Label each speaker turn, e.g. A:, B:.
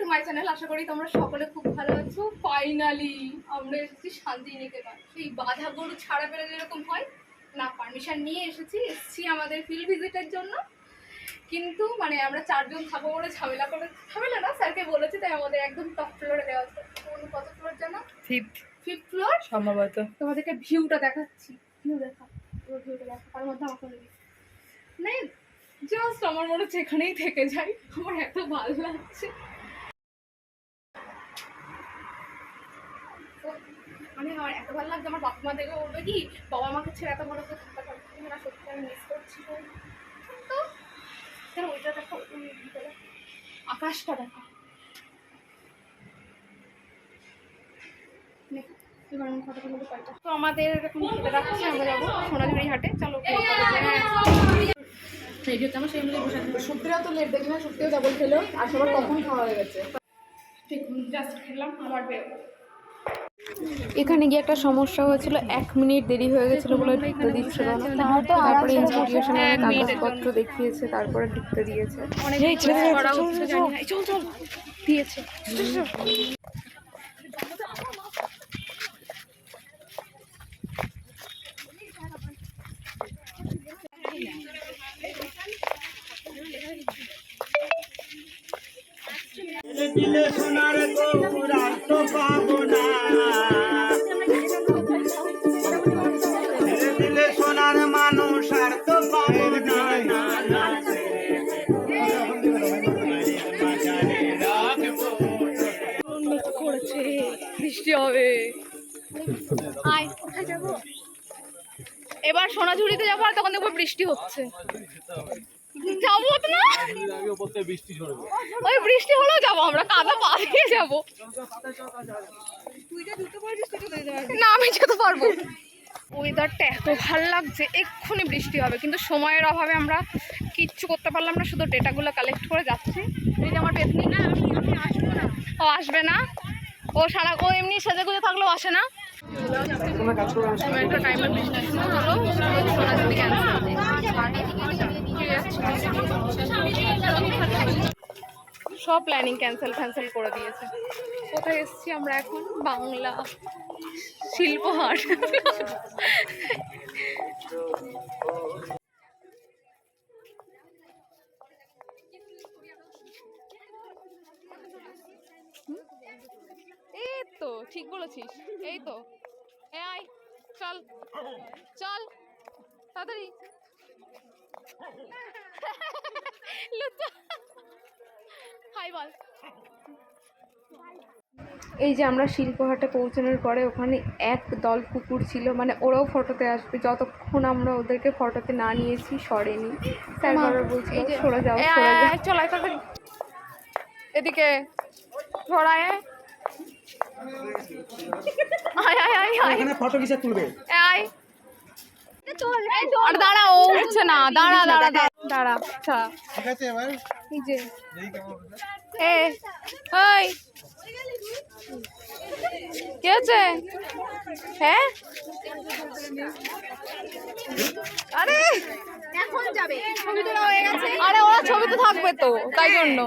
A: To my channel আশা করি তোমরা সকলে খুব ভালো আছো। ফাইনালি আমরা এসেছি শান্তিনিকেতন। সেই বাধা গরু ছাড়া পেলে যেরকম হয় না পারমিশন নিয়ে এসেছি এসেছি আমাদের ফিল্ড ভিজিটের জন্য। কিন্তু মানে আমরা চারজন থাকব বলে ঝামেলা করে ঝামেলা না স্যারকে বলেছি তাই আমাদের একদম টপ ফ্লোরে দেওয়া আছে কোন কত ফ্লোর জানো
B: ফিফথ
A: ফিফথ ফ্লোর
B: সম্ভবত।
A: তোমাদেরকে ভিউটা দেখাচ্ছি। ভিউ দেখা ভিউটা দেখা তার মধ্যে আমাকে নেই জাস্ট আমার মনে হচ্ছে এখানেই থেকে যাই আমার এত ভালো লাগছে। মানে আমার এত ভালো লাগছে আমার বাবা মা দেখে বলবে কি বাবা মাকে ছেড়ে এত ভালো করে থাকতে পারছি না সত্যি আমি মিস করছি তো। কেন ওইটা দেখো আকাশটা দেখো। তো আমাদের এখন খেতে রাখছি আমরা যাব সোনাঝুরি হাটে। চলো আমার সেই বসে থাকব
B: শুক্রিয়া তো লেট দেখি না শুক্রিয়া ডাবল খেলো আর সবার কখন খাওয়া হয়ে গেছে?
A: ঠিক জাস্ট খেলাম আবার বেরোবো
C: এখানে গিয়ে একটা সমস্যা হয়েছিল এক মিনিট দেরি হয়ে গেছিল বলে ঢুকতে দিচ্ছিল না তারপরে
A: মিনিটের
C: কাগজপত্র দেখিয়েছে তারপরে ঢুকতে দিয়েছে।
D: দিলে সোনার গৌরার তো পাবো না।
A: বৃষ্টি হবে। আয় কোথায় যাব? এবার সোনাঝুরিতে যাব আর তখন দেখব বৃষ্টি হচ্ছে। যাব না? ওই বৃষ্টি হলেও যাব আমরা কাদা পা দিয়ে যাব। না আমি যেতে পারব। ওয়েদারটা এত ভালো লাগছে এক্ষুনি বৃষ্টি হবে। কিন্তু সময়ের অভাবে আমরা কিচ্ছু করতে পারলাম না শুধু ডেটাগুলো কালেক্ট করে যাচ্ছি। এই যে আমার পেতনি না আমি আসব না। ও আসবে না? ও সারা, ও এমনি সেজে গুজে থাকলেও আসে না। সব প্ল্যানিং ক্যান্সেল ফ্যান্সেল করে দিয়েছে। কোথায় এসছি আমরা এখন? বাংলা শিল্পহাট। ঠিক বলেছিস। এই তো। এ আয় চল। চল তাড়াতাড়ি। হাই বল।
C: এই যে আমরা শিল্পহাটে পৌঁছানোর পরে ওখানে এক দল কুকুর ছিল মানে ওরাও ফটোতে আসবে। যতক্ষণ আমরা ওদেরকে ফটোতে না নিয়েছি সরেনি। স্যার বারবার সরে যাও
A: এ,
C: সরে
A: আয়,
C: যাও।
A: আয়, চল আয় তাড়াতাড়ি। এদিকে ধরায় আয় আয় আয় আয়।
D: এখানে ফটো কিসে তুলবে?
A: আয়। আর দাঁড়া ও উঠছে না। দাঁড়া দাঁড়া দাঁড়া। দাঁড়া। আচ্ছা।
D: ঠিক আছে এবার।
A: এই যে। এ ওই। কি হচ্ছে? হ্যাঁ আরে! এখন যাবে। ছবি তোলা হয়ে গেছে আরে ছবিতে থাকবে তো তাই জন্য।